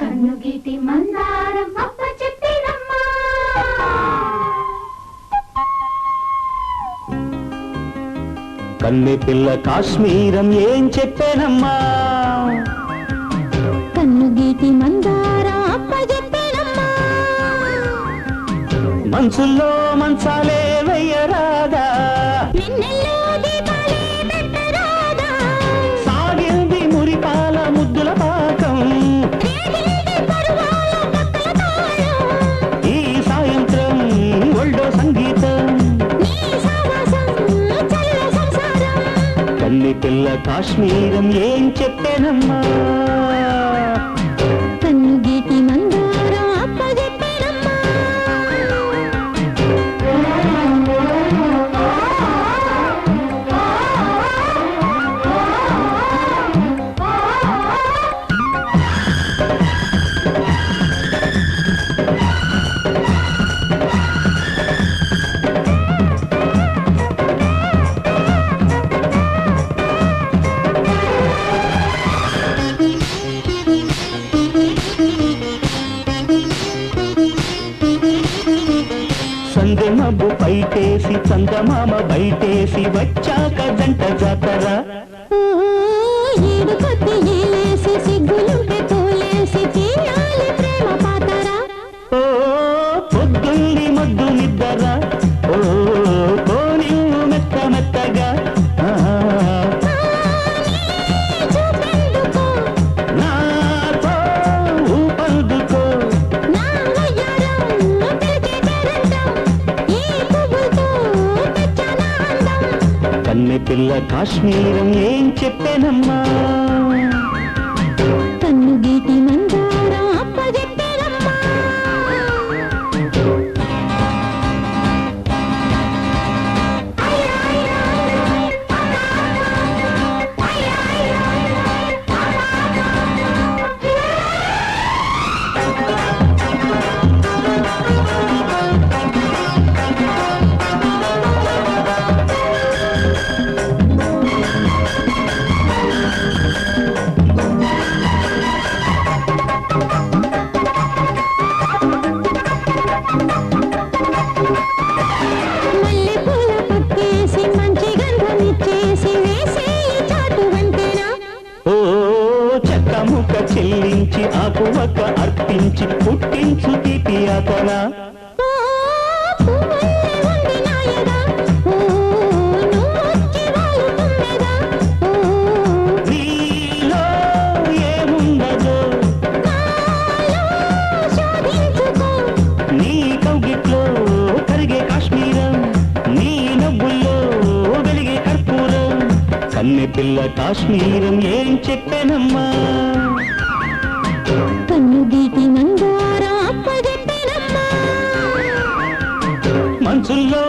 కన్నుగిటి మందారం అప్ప చెప్పినమ్మా. పిల్ల కాశ్మీరం ఏం చెప్పానమ్మా? కన్నుగీటి మందారం అప్ప చెప్పేనమ్మా. మనసుల్లో మనసాలే వెయ్యరాదా? నిన్నెల్లో పిల్ల కాశ్మీరం ఏం చెప్పానమ్మా? బయటేసి చందమామ బయటేసి వచ్చాక జంట జాతర. ఏడు కొద్ది కన్నె పిల్ల కాశ్మీరం ఏం చెప్పానమ్మా? కన్ను గీటి చెల్లించి నీ నవ్వుల్లో వెలిగే కర్పూరం. కన్నె పిల్ల కాశ్మీరం ఏం చెప్పానమ్మా? కన్ను గీటి మందార అప్పజెప్పేనమ్మా మంచుల్లో